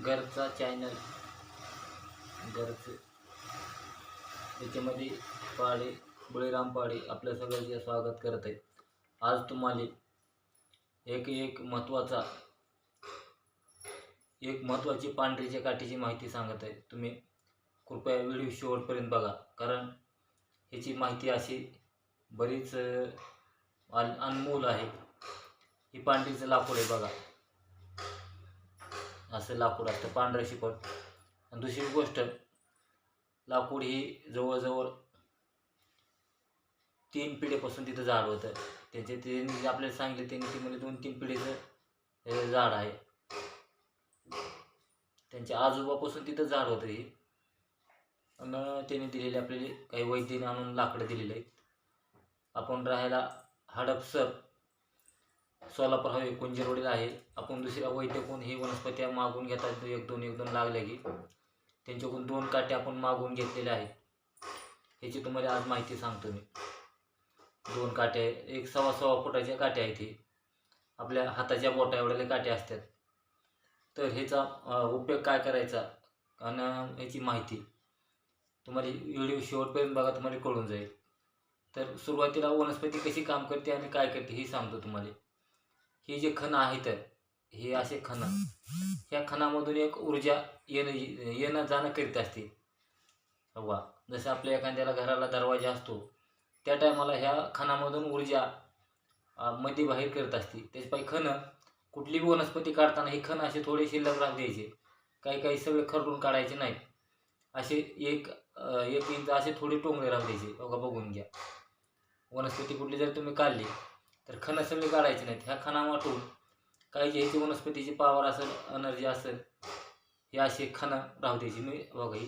घरचा चॅनल घरचं. त्याच्यामध्ये पाडे बळीराम पाडे आपल्या सगळ्यांचे स्वागत करत आहे आज तुम्हाला एक एक महत्त्वाचा एक महत्त्वाची पांढरीच्या काठीची माहिती सांगत आहे. तुम्ही कृपया व्हिडिओ शेवटपर्यंत बघा. कारण ह्याची माहिती अशी बरीच अनमोल आहे. ही पांढरीचं लाकूड आहे बघा. असं लाकूड असतं पांढरं शिपट आणि दुसरी गोष्ट लाकूड ही जवळजवळ तीन पिढीपासून तिथं झाड होतं. त्यांचे त्यांनी जे आपल्याला सांगितले त्यांनी ते म्हणजे दोन तीन पिढीचं झाड आहे. त्यांच्या आजोबापासून तिथं झाड होतं हे. आणि त्यांनी दिलेले आपल्याला काही वैद्यने आणून लाकडं दिलेले आहेत. आपण राहायला हडपसर सोलापूर हवे कुंजरवाडीला आहे. आपण दुसऱ्या वैद्य ही वनस्पत्या मागून घेतात. एक दोन एक दोन लागल्या की त्यांच्याकडून दोन काटे आपण मागून घेतलेल्या आहेत. ह्याची तुम्हाला आज माहिती सांगतो मी. दोन काटे एक सव्वा सव्वा फुटाच्या काटे आहेत हे. आपल्या हाताच्या बोटा एवढ्याले काटे असतात. तर ह्याचा उपयोग काय करायचा? आणि ह्याची माहिती तुम्हाला व्हिडिओ शेवटपर्यंत बघा तुम्हाला कळून जाईल. तर सुरुवातीला वनस्पती कशी काम करते आणि काय करते हे सांगतो तुम्हाला. हे जे खण आहेत हे असे खण. ह्या खणामधून एक ऊर्जा येणं येणं जाणं करीत असते. वा. जसं आपल्या एखाद्याला घराला दरवाजा असतो त्या टायमाला ह्या खणामधून ऊर्जा मध्ये बाहेर करत असते. त्याच्यापायी खणं कुठली वनस्पती काढताना हे खण असे थोडे शिल्लक राख द्यायचे. काही काही सगळे खरडून काढायचे नाहीत. असे एक एक इंच असे थोडे टोंगळे राख द्यायचे. बघा बघून घ्या. वनस्पती कुठली जर तुम्ही काढली तर खणं सगळे काढायचे नाहीत ह्या खणा वाटून काही जे ह्याची वनस्पतीची पावर असेल एनर्जी असेल हे असे खणं राहू द्यायची. मी बघा ही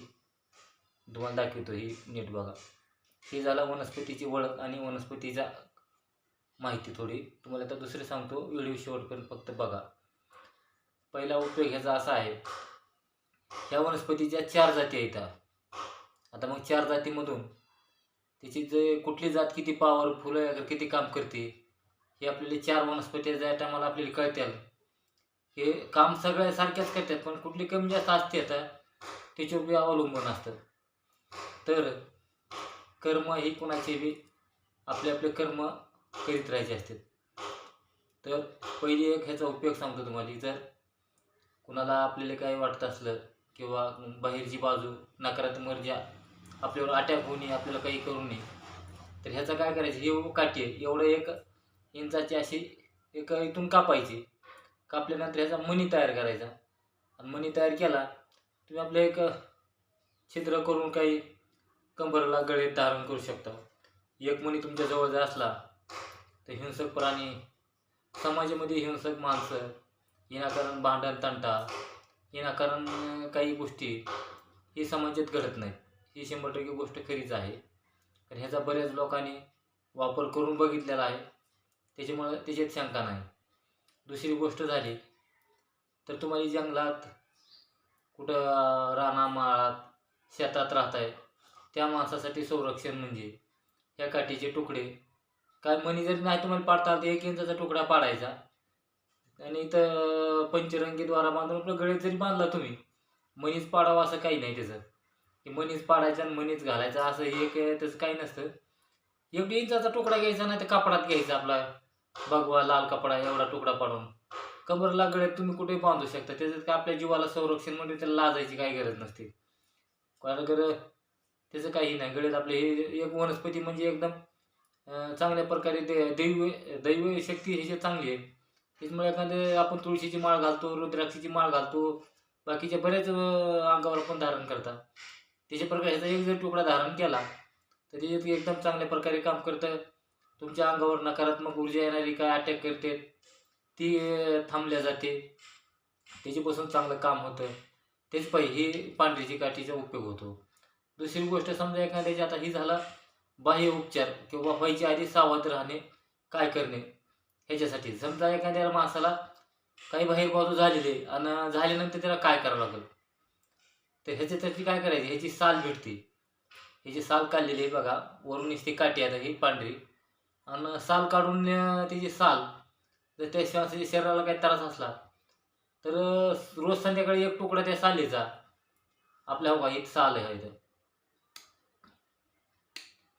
तुम्हाला दाखवतो ही नीट बघा. हे झालं वनस्पतीची ओळख आणि वनस्पतीचा माहिती थोडी. तुम्हाला आता दुसरे सांगतो व्हिडिओ शेवटपर्यंत फक्त बघा. पहिला उपयोग ह्याचा असा आहे ह्या वनस्पतीच्या चार जाती आहेत. आता मग चार जातीमधून त्याची जे कुठली जात किती पावरफुल आहे किती काम करते हे आपल्याला चार वनस्पती ज्या टायमाला आपल्याला कळतात हे काम सगळ्या सारख्याच करतात पण कुठली कमी जास्त असते आता त्याच्यावर बी अवलंबून असतं. तर कर्म ही कोणाचे बी आपले आपले कर्म करीत राहायचे असतात. तर पहिले एक ह्याचा उपयोग सांगतो तुम्हाला जर कुणाला आपल्याला काही वाटत असलं किंवा बाहेरची बाजू नकारात्मक ऊर्जा आपल्यावर अटॅक होऊ नये आपल्याला काही करू नये तर ह्याचं काय करायचं? हे काटे आहे. एवढं एक इंचाची अशी एक इथून कापायची. कापल्यानंतर ह्याचा मणी तयार करायचा. आणि मणी तयार केला तुम्ही आपलं एक छिद्र करून काही कंबरला गळीत धारण करू शकता. एक मणी तुमच्याजवळ जर असला तर हिंसक प्राणी समाजामध्ये हिंसक माणसं विनाकारण भांडण तंटा विनाकारण काही गोष्टी ही समाजात घडत नाहीत. ही शंभर टक्के गोष्ट खरीच आहे. कारण ह्याचा बऱ्याच लोकांनी वापर करून बघितलेला आहे. त्याच्यामुळं त्याच्यात शंका नाही. दुसरी गोष्ट झाली तर तुम्हाला जंगलात कुठं रानामाळात शेतात राहताय त्या माणसासाठी संरक्षण म्हणजे ह्या काठीचे तुकडे. काय मनी जरी नाही तुम्हाला पाडता आलं तर एक इंचाचा तुकडा पाडायचा. आणि इथं पंचरंगी द्वारा बांधून आपलं गळ्यात जरी बांधला तुम्ही मनीच पाडावं असं काही नाही त्याचं. की मनीच पाडायचा आणि मनीच घालायचा असं एक तसं काही नसतं. एवढी इंचाचा तुकडा घ्यायचा नाही तर कापडात घ्यायचा आपला. भगवा लाल कपडा एवढा तुकडा पाडून. कबरला गळ्यात तुम्ही कुठेही बांधू शकता. त्याच्यात काय आपल्या जीवाला संरक्षण म्हणजे त्याला लाजायची काही गरज नसते. कारण कर त्याचं काही नाही. गळ्यात आपले हे एक वनस्पती म्हणजे एकदम चांगल्या प्रकारे दे दैव दैव शक्ती ही चांगली आहे त्याच्यामुळे एखादे आपण तुळशीची माळ घालतो रुद्राक्षीची माळ घालतो बाकीच्या बऱ्याच अंगावर आपण धारण करतात त्याच्या प्रकारे ह्याचा एक जर तुकडा धारण केला तर ते एकदम चांगल्या प्रकारे काम करतं. तुमच्या अंगावर नकारात्मक ऊर्जा येणारी काय अटॅक करते ती थांबल्या जाते. त्याच्यापासून चांगलं काम होतं. तेच पाहिजे ही पांढरीची काठीचा उपयोग होतो. दुसरी गोष्ट समजा एखाद्याची आता ही झाला बाह्य उपचार किंवा व्हायच्या आधी सावध राहणे काय करणे ह्याच्यासाठी. समजा एखाद्या माणसाला काही बाहेर बाजू झालेली आहे आणि झाल्यानंतर त्याला काय करावं लागेल? तर ह्याच्यासाठी काय करायचं? ह्याची साल भेटते. ह्याची साल काढलेली आहे बघा. वरून नुसती काठी आता ही पांढरी. आणि साल काढून त्याची साल. जर त्या माणसाच्या शरीराला काही त्रास असला तर रोज संध्याकाळी एक तुकडा त्या सालीचा. आपल्या हो का ही साल आहे इथं.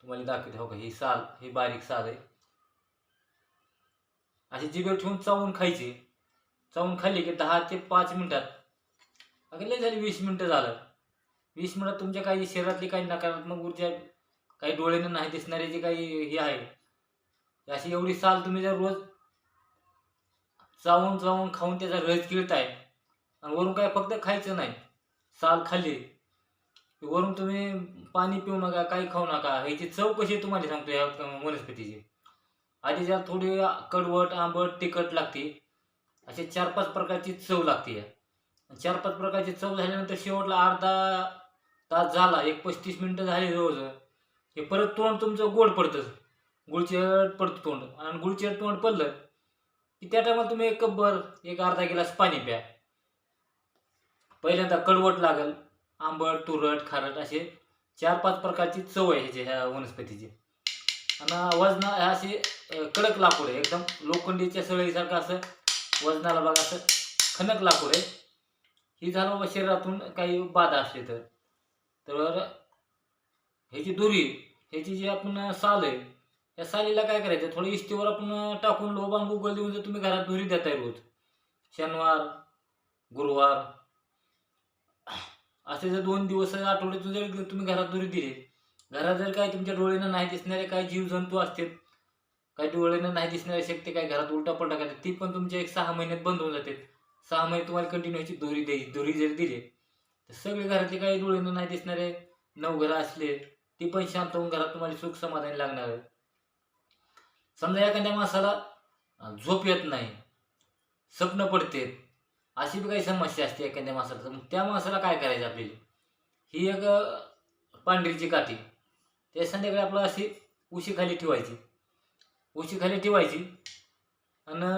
तुम्हाला दाखवते हो का ही साल ही बारीक साल आहे. अशी जिभेवर ठेवून चावून खायची. चावून खाल्ली की दहा ते पाच मिनिटात अगं लय झाली वीस मिनिटं झालं. वीस मिनिटात तुमच्या काही शरीरातली काही नकारात्मक ऊर्जा काही डोळ्यानं नाही दिसणारे जे काही हे आहे अशी एवढी साल तुम्ही जर रोज चावून चावून खाऊन त्याचा रस गिळताय आणि वरून काय फक्त खायचं नाही साल खाल्ली वरून तुम्ही पाणी पिऊ नका काही खाऊ नका ह्याची चव कशी आहे तुम्हाला सांगतो या वनस्पतीची? आधी ज्या थोडी कडवट आंबट तिखट लागते असे चार पाच प्रकारची चव लागते. या चार पाच प्रकारची चव झाल्यानंतर शेवटला अर्धा तास झाला एक पस्तीस मिनटं झाली जवळजवळ हे परत तोंड तुमचं गोड पडतं. गुळचट पडतं तोंड. आणि गुळचट तोंड पडलं की त्या टायमाला तुम्ही एक कपभर एक अर्धा गिलास पाणी प्या. पहिल्यांदा कडवट लागल आंबट तुरट खारट असे चार पाच प्रकारची चव आहे ह्याची ह्या वनस्पतीची. आणि वजना ह्या असे कडक लाकूड आहे. एकदम लोखंडीच्या सळईसारखं असं वजनाला बघा असं खनक लाकूड आहे. ही झालं बाबा शरीरातून काही बाधा असली तर. तर ह्याची दुरी ह्याची जी आपण साल आहे या सालीला काय करायचं? थोडं इस्तीवर आपण टाकून लोबान गुगल देऊन जर तुम्ही घरात दुरी देताय रोज शनिवार गुरुवार असे जर दोन दिवस आठवड्यातून जर तुम्ही घरात दुरी दिली घरात जर काय तुमच्या डोळ्यानं नाही दिसणारे काही जीवजंतू असतील काही डोळ्यानं नाही दिसणारे शक्ती काय घरात उलटा पलटा करतात ती पण तुमच्या एक सहा महिन्यात बंद होऊन जाते. सहा महिने तुम्हाला कंटिन्यूची दोरी द्यायची दोरी जर दिली तर सगळे घरातले काही डोळ्यानं नाही दिसणारे नवघरं असले ती पण शांत होऊन घरात तुम्हाला सुख समाधान लागणार आहे. समजा एखाद्या माणसाला झोप येत नाही स्वप्न पडते अशी बी काही समस्या असते एखाद्या माणसाला. तर मग त्या माणसाला काय करायचं आपल्याला? ही एक पांढरीची काठी. त्या संध्याकाळी आपलं अशी उशीखाली ठेवायची. उशीखाली ठेवायची. आणि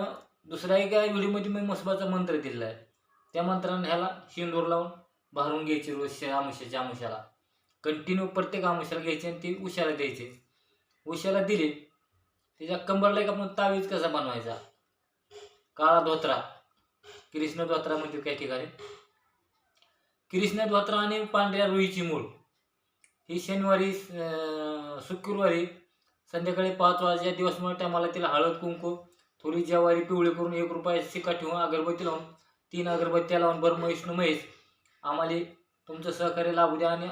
दुसरा एक व्हिडिओमध्ये मी मसबाचा मंत्र दिलेला आहे त्या मंत्रानं ह्याला शेंदूर लावून भारून घ्यायची रोज आमुष्याच्या आमुष्याला. कंटिन्यू प्रत्येक आमुष्याला घ्यायची आणि ती उशाला द्यायची. उशाला दिली तिच्या कंबरला एक आपण तावीज कसा बनवायचा? काळा धोत्रा. कृष्ण धोत्रा म्हणतात काही ठिकाणी. कृष्ण धोत्रा आणि पांढऱ्या रुईची मूळ. ही शनिवारी शुक्रवारी संध्याकाळी पाच वाजता दिवस म्हणून टायमाला तिला हळद कुंकू थोडी ज्वारी पिवळी करून एक रुपया शिका ठेवून अगरबत्ती लावून तीन अगरबत्त्या लावून बरं विष्णू महेश आम्हाला तुमचं सहकार्य लाभू द्या आणि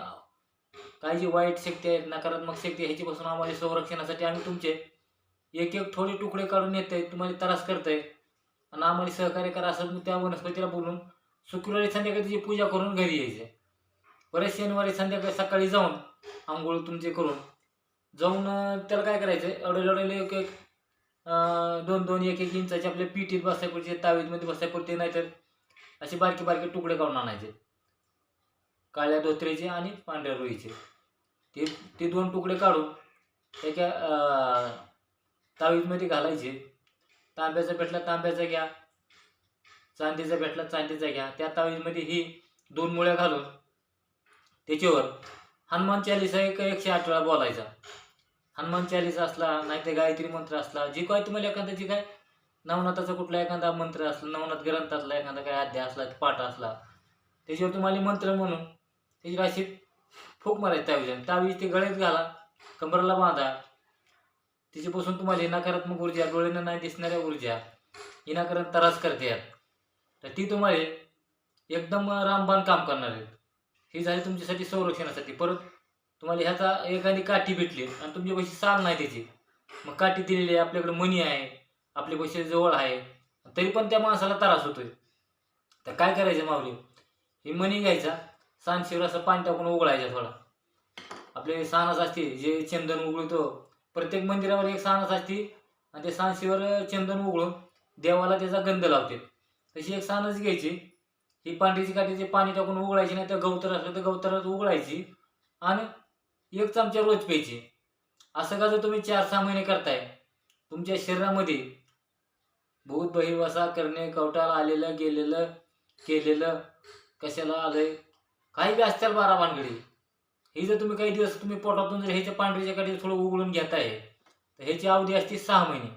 काही जी वाईट शक्ती आहेत नकारात्मक शक्ती ह्याच्यापासून आम्हाला संरक्षणासाठी आम्ही तुमचे एक एक थोडे तुकडे काढून येत आहे तुम्हाला त्रास करताय. आणि आम्हाला सहकार्य करा असं मी त्या वनस्पतीला बोलून शुक्रवारी संध्याकाळी तिची पूजा करून घरी यायचे परत शनिवारी संध्याकाळी सकाळी जाऊन आंघोळ तुमचे करून जाऊन त्याला काय करायचं अडवले अडवले एक एक दोन दोन एक एक इंचाचे आपल्या पिठीत बसाय पडते तावीतमध्ये बसाय पडते नाहीतर असे बारके बारके तुकडे काढून आणायचे. काळ्या धोत्रेचे आणि पांढऱ्या रोईचे ते ते दोन तुकडे काढून एका तावीजमध्ये घालायचे. तांब्याचा भेटला तांब्याचा घ्या. चांदीचा भेटला चांदीचा घ्या. त्या तावीजमध्ये ही दोन मुळ्या घालून त्याच्यावर हनुमान चालीसा एक एकशे आठ वेळा बोलायचा. हनुमान चालीसा असला नाही ते गायत्री मंत्र असला जे काय तुम्हाला एखादा जे काय नवनाथाचा कुठला एखादा मंत्र असला नवनाथ ग्रंथातला एखादा काय अध्याय असला पाठ असला त्याच्यावर तुम्हाला मंत्र म्हणून त्याची अशी फूक मारायची तावीज तावीज ते गळ्यात घाला कमराला बांधा तिच्यापासून तुम्हाला नकारात्मक ऊर्जा डोळ्यानं नाही दिसणाऱ्या ऊर्जा विनाकारण त्रास करते तर ती तुम्हाला एकदम रामबाण काम करणार आहेत. ही झाली तुमच्यासाठी संरक्षणासाठी. परत तुम्हाला ह्याचा एखादी काठी भेटली आणि तुमच्या पैसे साल नाही त्याची. मग काठी दिलेली आहे आपल्याकडे मनी आहे आपले पैसे जवळ आहे. तरी पण त्या माणसाला त्रास होतोय. तर काय करायचं माऊली? ही मनी घ्यायचा. सांशीवर असं पाणी टाकून उघडायचा थोडा. आपले सानस असते जे चंदन उघडतो प्रत्येक मंदिरावर एक सानस असते आणि त्या सांशीवर चंदन उघडून देवाला त्याचा गंध लावते. तशी एक सानस घ्यायची. ही पांढरीची काठीचे पाणी टाकून उघडायची नाही तर गवतर असलं तर गवतरात उघडायची आणि एक चमचा रोज प्यायची. असं का जर तुम्ही चार सहा महिने करताय? तुमच्या शरीरामध्ये भूत बहिर्वासा करणे कवटाला आलेलं गेलेलं केलेलं कशाला आलंय? काही बी असतील बारा भानगडी. हे जर तुम्ही काही दिवस तुम्ही पोटातून जर ह्याच्या पांढरीच्या काठी थोडं उघडून घेताय तर ह्याची अवधी असते सहा महिने.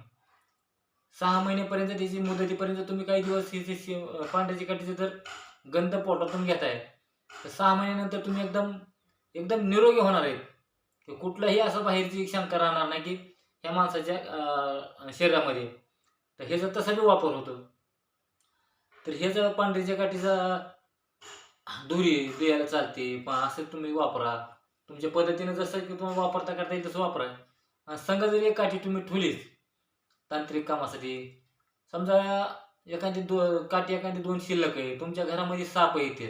सहा महिन्यापर्यंत त्याची मुदतीपर्यंत तुम्ही काही दिवस हे- जे हे पांढऱ्याची काठीचं जर गंध पोटातून घेताय तर सहा महिन्यानंतर तुम्ही एकदम एकदम निरोगी होणार आहेत. की कुठलाही असं बाहेरची शंका राहणार नाही की ह्या माणसाच्या शरीरामध्ये. तर ह्याचा तसा बी वापर होतो. तर हे जर पांढरीच्या काठीचा दुरी द्यायला चालते पण असं तुम्ही वापरा. तुमच्या पद्धतीने जसं की तुम्हाला वापरता करता येईल तसं वापरा. आणि संघ जरी एक काठी तुम्ही ठुलीच तांत्रिक कामासाठी समजा एखादी दो काठी एखादी दोन शिल्लक आहे तुमच्या घरामध्ये साप येते.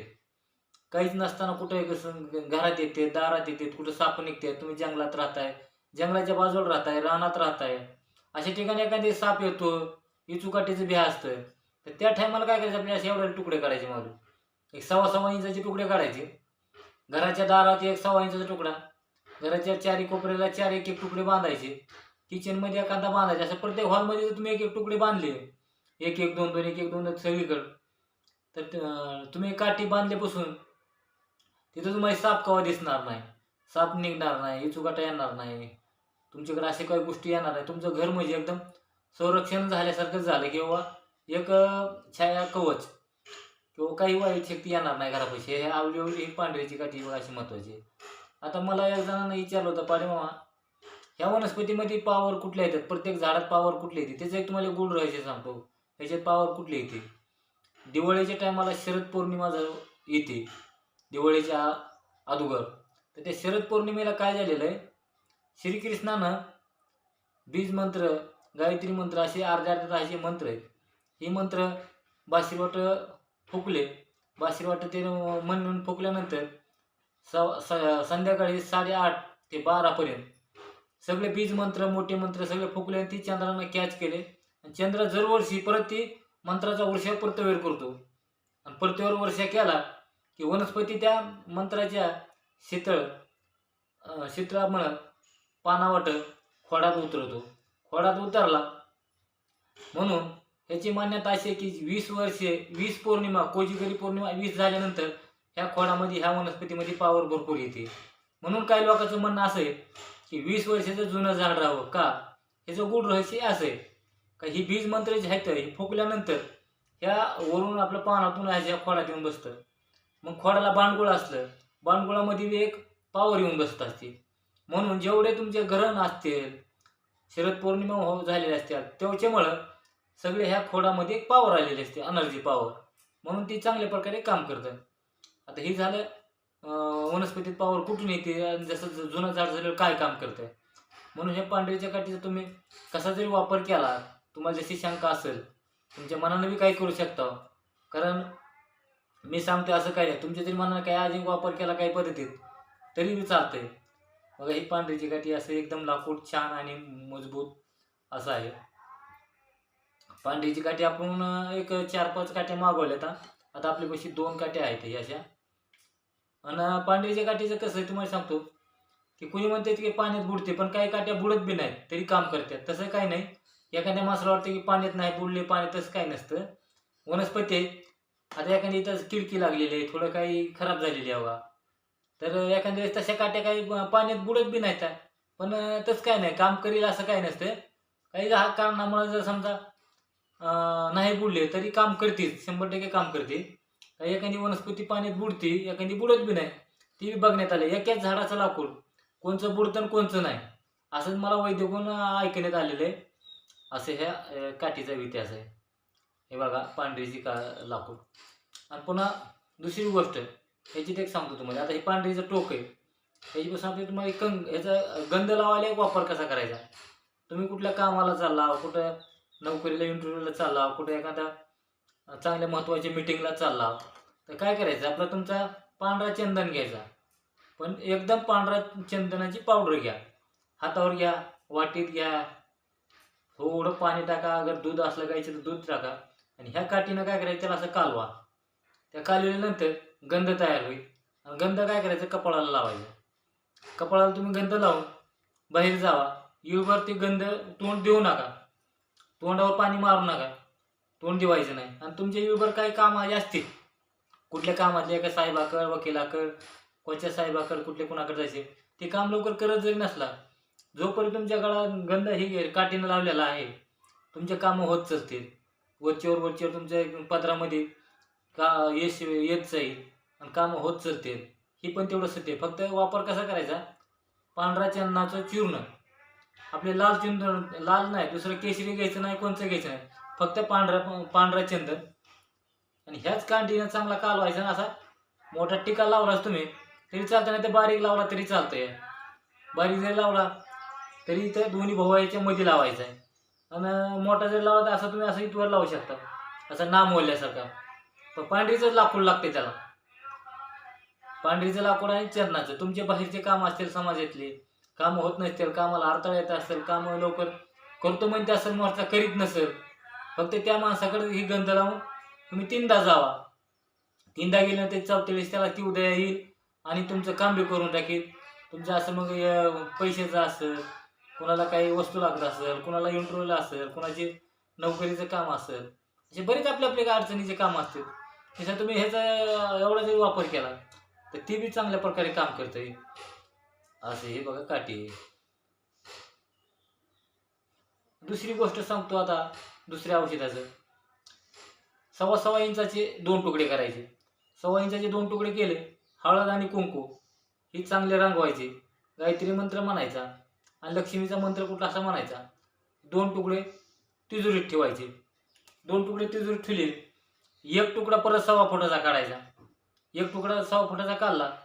काहीच नसताना कुठं एक घरात येते दारात येते कुठं साप निघते तुम्ही जंगलात राहताय जंगलाच्या बाजूला राहताय रानात राहताय. अशा ठिकाणी एखादी साप येतो इचूकाठीचं भ्या असतं. तर त्या टायमाला काय करायचं? आपल्याला असे एवढे तुकडे काढायचे मारून. एक सव्वा सव्वा इंचाचे तुकडे काढायचे. घराच्या दारात एक सव्वा इंचाचा तुकडा घराच्या चारी कोपऱ्याला चार एक एक तुकडे बांधायचे. किचनमध्ये एखादा बांधायचा असं प्रत्येक हॉलमध्ये जर तुम्ही एक एक तुकडे बांधले एक एक दोन दोन एक एक दोन सगळीकडं तर तुम्ही काठी बांधल्यापासून तिथं तुम्हाला साप कवा दिसणार नाही. साप निघणार नाही इचुकाटा येणार नाही. तुमच्याकडे असे काही गोष्टी येणार नाही. तुमचं घर म्हणजे एकदम संरक्षण झाल्यासारखंच झालं किंवा एक छाया कवच. किंवा काही वाईट शक्ती येणार नाही घरापाशी. हे आवडी आवडी ही पांढरीची काठी बघा अशी महत्वाची आता मला एक जणांना विचारलं होतं पाडे मामा ह्या वनस्पतीमध्ये पावर कुठल्या येतात? प्रत्येक झाडात पावर कुठली येते? त्याचं एक तुम्हाला गुण राहायचे सांगतो. ह्याच्यात पावर कुठली येते? दिवाळीच्या टायमाला शरद पौर्णिमा जर येते दिवाळीच्या अदुगर तर त्या शरद पौर्णिमेला काय झालेलं आहे? श्रीकृष्णानं बीज मंत्र गायत्री मंत्र असे अर्ध्या अर्ध्या असे मंत्र आहेत. हे मंत्र बाशिरवाट फुकले. बाशिरवाट ते म्हणून फुकल्यानंतर स स- संध्याकाळी साडेआठ ते बारापर्यंत सगळे बीज मंत्र मोठे मंत्र सगळे फुकले आणि ती चंद्रानं कॅच केले. आणि चंद्र दरवर्षी परत ती मंत्राचा वर्षा परतवेर करतो. आणि परतवेर वर्षा केला की वनस्पती त्या मंत्राच्या शीतळ अं, शीतळामुळं पानावाट खोडात उतरतो खोडात उतरला. म्हणून ह्याची मान्यता अशी आहे की वीस वर्षे वीस पौर्णिमा कोजिगरी पौर्णिमा वीस झाल्यानंतर ह्या खोडामध्ये ह्या वनस्पतीमध्ये पावर भरपूर येते. म्हणून काही लोकांचं म्हणणं असं आहे की वीस वर्षाचं जुनं झाड राहावं. का? ह्याचं गुढ रहस्य असं आहे. का ही बीज मंत्र जे आहेत हे फुकल्यानंतर ह्या वरून आपल्या पानातून ह्या खोडात येऊन बसतं. मग खोडाला बांडगुळ असलं बांडगुळामध्ये एक पावर येऊन बसत असते. म्हणून जेवढे तुमचे ग्रहण असतील शरद पौर्णिमा हो झालेले असतात त्याच्यामुळं सगळे ह्या खोडामध्ये एक पावर आलेली असते एनर्जी पावर म्हणून ती चांगल्या प्रकारे काम करतं आता हे झालं वनस्पतीत पावर कुठून येते आणि जसं जुनं झाड झाल्यावर काय काम करतं म्हणून हे पांढरीच्या काठीचा तुम्ही कसा जरी वापर केला तुम्हाला जशी शंका असेल तुमच्या मनानं बी काही करू शकता. कारण मी सांगते असं काय नाही तुमच्या जरी मनानं काही अजून वापर केला काही पद्धतीत तरी बी चालतंय. बघा ही पांढरीची काठी असं एकदम लाकूड छान आणि मजबूत असं आहे. पांढरीची काठी आपण एक चार पाच काठ्या मागवल्यात आता आता आपल्यापाशी दोन काठ्या आहेत याच्या अशा. आणि पांढरीच्या काठीचं कसं आहे तुम्हाला सांगतो. की कुणी म्हणते की पाण्यात बुडते पण काही काठ्या बुडत बी नाहीत तरी काम करतात. तसं काही नाही. एखाद्या माणसाला वाटतं की पाण्यात नाही बुडले पाण्यात तसं काही नसतं. वनस्पती आहे. आता एखादी इथं किडकी लागलेली आहे थोडं काही खराब झालेली आहे हवा. तर एखाद्या वेळेस तशा काट्या काही पाण्यात बुडत बी नाहीत पण तसं काय नाही. काम करील असं काही नसतं. काही हा कारणामुळे जर समजा नाही बुडले तरी काम करतील शंभर टक्के काम करते एखादी वनस्पती पाण्यात बुडते एखादी बुडत बी नाही ती बी बघण्यात आले एकाच झाडाचं लाकूड कोणचं बुडतं आणि कोणचं नाही. असंच मला वैद्यकून ऐकण्यात आलेलं आहे. असं ह्या काठीचा इतिहास आहे. हे बघा पांढरीची का लाकूड. आणि पुन्हा दुसरी गोष्ट ह्याची एक सांगतो तुम्हाला. आता हे पांढरीचं टोक आहे. ह्याच्यापासून आपल्या तुम्हाला एक कंग ह्याचा गंध लावायला एक वापर कसा करायचा? तुम्ही कुठल्या कामाला चालला कुठं नोकरीला इंटरव्ह्यूला चालला कुठे एखादा चांगल्या महत्त्वाच्या मिटिंगला चालला तर काय करायचं? आपला तुमचा पांढरा चंदन घ्यायचा. पण एकदम पांढरा चंदनाची पावडर घ्या. हातावर घ्या वाटीत घ्या. थोडं पाणी टाका अगर दूध असलं गायचं तर दूध टाका. आणि ह्या काठीनं काय करायचं? त्याला असं कालवा. त्या कालवल्यानंतर गंध तयार होईल. आणि गंध काय करायचं? कपाळाला लावायचं. कपाळाला तुम्ही गंध लावून बाहेर जावा. येऊवर ती गंध तोंड देऊ नका. तोंडावर पाणी मारू नका. तोंड दिवायचं नाही. आणि तुमच्या युबर काही काम असतील. कुठल्या कामातले एका साहेबाकड वकिलाकड कोणत्या साहेबाकड कुठले कुणाकडे जायचे ते काम लवकर करत जरी नसला जोपर्यंत तुमच्या गळा गंध ही काठीनं लावलेला आहे तुमचे कामं होत चालतील. वरचेवर वरचेवर तुमच्या पदरामध्ये का यश येत जाईल आणि कामं होत चालतील. ही पण तेवढं सत्य फक्त वापर कसा करायचा? पांढरा चन्नाचं चूर्ण. आपले लाल चंदन लाल नाही दुसरं केशरी घ्यायचं नाही कोणचं घ्यायचं नाही. फक्त पांढरा पांढरा चंदन आणि ह्याच कांडीनं चांगला कालवायचा आणि असा मोठा टिका लावलाच तुम्ही तरी चालतं नाही तर बारीक लावला तरी चालतंय. बारीक जरी लावला तरी इथं दोन्ही भोवाच्या मध्ये लावायचा आहे. आणि मोठा जरी लावला तर असं तुम्ही असं इथवर लावू शकता. असं नाम ओल्यासारखा पण पांढरीचंच लाकूड लागते त्याला. पांढरीचं लाकूड आणि चरणाचं. तुमचे बाहेरचे काम असतील समाजातले. कामं होत नसतील कामाला अडथळा येत असेल कामं लवकर करतो म्हणते असेल मोर्चा करीत नसेल फक्त त्या माणसाकडे ही गंध लावून तुम्ही तीनदा जावा. तीनदा गेल्यानंतर चौथ्या वेळेस त्याला ती उद्या येईल आणि तुमचं काम बी करून टाकेल. तुमचं असं मग पैशाचं असेल कुणाला काही वस्तू लागत असेल कुणाला इंटरव्ह्यूला असेल कुणाचे नोकरीचं काम असेल असे बरेच आपले आपले काही अडचणीचे काम असतील. त्याच्यात तुम्ही ह्याचा एवढा जरी वापर केला तर ती बी चांगल्या प्रकारे काम करते असं हे बघा काठी. दुसरी गोष्ट सांगतो आता दुसऱ्या औषधाचं. सव्वा सव्वा इंचाचे दोन तुकडे करायचे. सव्वा इंचाचे दोन तुकडे केले हळद आणि कुंकू ही चांगले रंगवायचे. गायत्री मंत्र म्हणायचा आणि लक्ष्मीचा मंत्र कुठला असा म्हणायचा. दोन तुकडे तिजोरीत ठेवायचे. दोन तुकडे तिजोरीत ठेवले. एक तुकडा परत सव्वा फुटाचा काढायचा. एक तुकडा सव्वा फुटाचा काढला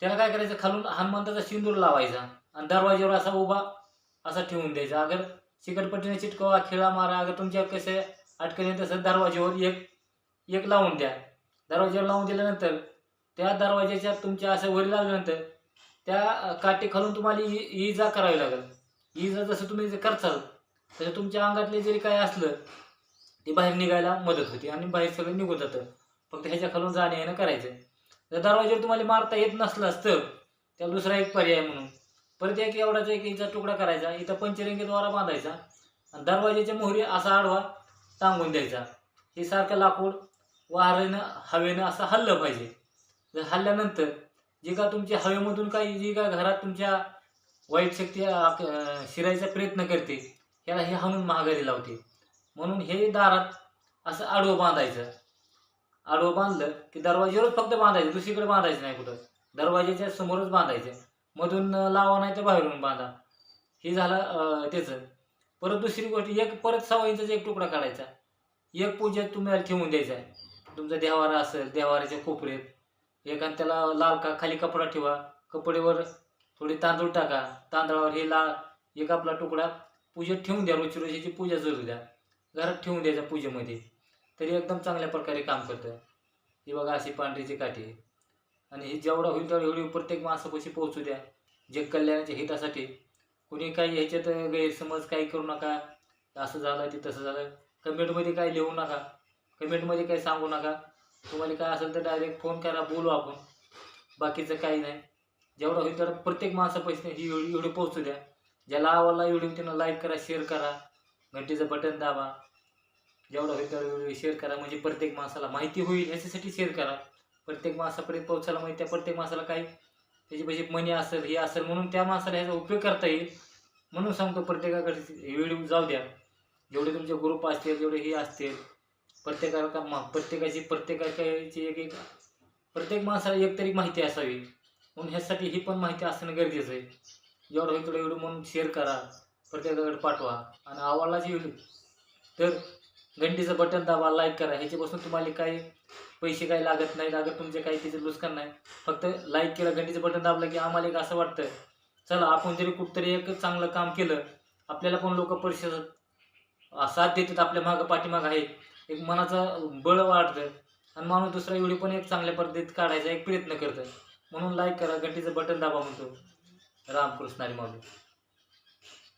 त्याला काय करायचं? खालून हनुमंताचा सिंदूर लावायचा आणि दरवाज्यावर असा उभा असा ठेवून द्यायचा. अगर चिकटपट्टीने चिटकवा खिळा मारा अगर तुमच्या कसे अटकले तसं दरवाज्यावर एक एक लावून द्या. दरवाज्यावर लावून दिल्यानंतर त्या दरवाज्याच्या तुमच्या असं वरी लावल्यानंतर त्या काठी खालून तुम्हाला इ- इजा करावी लागेल. इजा जसं तुम्ही करचाल तसं तुमच्या अंगातले जरी काय असलं ते बाहेर निघायला मदत होते आणि बाहेर सगळं निघून जातं. फक्त ह्याच्या खालून जाणे येणं करायचं जर दरवाज्यावर तुम्हाला मारता येत नसलाच तर त्याला दुसरा एक पर्याय म्हणून. परत एक एवढाचा एक इंचा तुकडा करायचा इथं पंचरंगीद्वारा बांधायचा आणि दरवाज्याच्या मोहरी असा आडवा टांगून द्यायचा. हे सारखं लाकूड वाऱ्यानं हवेनं असं हल्लं पाहिजे. जर हल्ल्यानंतर जे का तुमच्या हवेमधून काही जी का घरात तुमच्या वाईट शक्ती शिरायचा प्रयत्न करते ह्याला हे हाणून महागारी लावते. म्हणून हे दारात असं आडवं बांधायचं. आडवं बांधलं की दरवाज्यावरच फक्त बांधायचं दुसरीकडे बांधायचं नाही कुठं दरवाज्याच्या समोरच बांधायचं. मधून लावा नाही तर बाहेरून बांधा. हे झालं त्याचं. परत दुसरी गोष्ट एक परत सहा इंचाचा एक तुकडा काढायचा. एक पूजा तुम्हाला ठेवून द्यायचा आहे. तुमचा देवारा असेल देवाराच्या कोपऱ्यात. एखाद त्याला लाल का खाली कपडा ठेवा. कपडेवर थोडे तांदूळ टाका. तांदळावर हे लाल एक आपला तुकडा. पूजेत ठेवून द्या रोजची रोजीची पूजा जरू द्या. घरात ठेवून द्यायचा पूजेमध्ये. तरी एकदम चांगल्या प्रकारे काम करतं ही बघा अशी पांढरीची काठी आहे. आणि ही जेवढा होईल तेवढी एवढी प्रत्येक माणसापाशी पोहोचू द्या. जग कल्याणाच्या हितासाठी. कुणी काही ह्याच्यात गैरसमज काही करू नका. असं झालं ते तसं झालं. कमेंटमध्ये काही लिहू नका. कमेंटमध्ये काही सांगू नका. तुम्हाला काय असेल तर डायरेक्ट फोन करा बोलू आपण. बाकीचं काही नाही. जेवढं होईल तेवढं प्रत्येक माणसापाशी ही एवढी व्हिडिओ पोहोचू द्या. ज्याला आवडला व्हिडिओ त्यांना लाईक करा शेअर करा. घंटीचं बटन दाबा. जेवढा होईल तेवढा व्हिडिओ शेअर करा. म्हणजे प्रत्येक माणसाला माहिती होईल याच्यासाठी शेअर करा. प्रत्येक माणसापर्यंत पोहोचायला माहिती त्या प्रत्येक माणसाला काही त्याची पैसे मनी असेल हे असेल म्हणून त्या माणसाला ह्याचा उपयोग करता येईल. म्हणून सांगतो प्रत्येकाकडे व्हिडिओ जाऊ द्या. जेवढे तुमचे ग्रुप असतील जेवढे हे असतील प्रत्येकाला का मा- प्रत्येकाची प्रत्येकाची एक एक प्रत्येक माणसाला एक तरी माहिती असावी. म्हणून ह्यासाठी ही पण माहिती असणं गरजेचं आहे. जेवढं होईल तेवढं व्हिडिओ म्हणून शेअर करा. प्रत्येकाकडे पाठवा. आणि आवडलाच व्हिडिओ तर घंटीचं बटन दाबा लाईक करा. ह्याच्यापासून तुम्हाला काही पैसे काही लागत नाही लागत तुमचे काही त्याचे नुकसान नाही. फक्त लाईक केलं घंटीचं बटन दाबलं की आम्हाला एक असं वाटतं चला आपण जरी कुठतरी एक चांगलं काम केलं आपल्याला पण लोक परिषद साथ देतात आपल्या मागं पाठीमागं आहे. एक मनाचं बळ वाढतं. आणि माणूस दुसरा एवढी पण एक चांगल्या पद्धतीत काढायचा एक प्रयत्न करतं. म्हणून लाईक करा घंटीचं बटन दाबा म्हणतो. रामकृष्ण हरी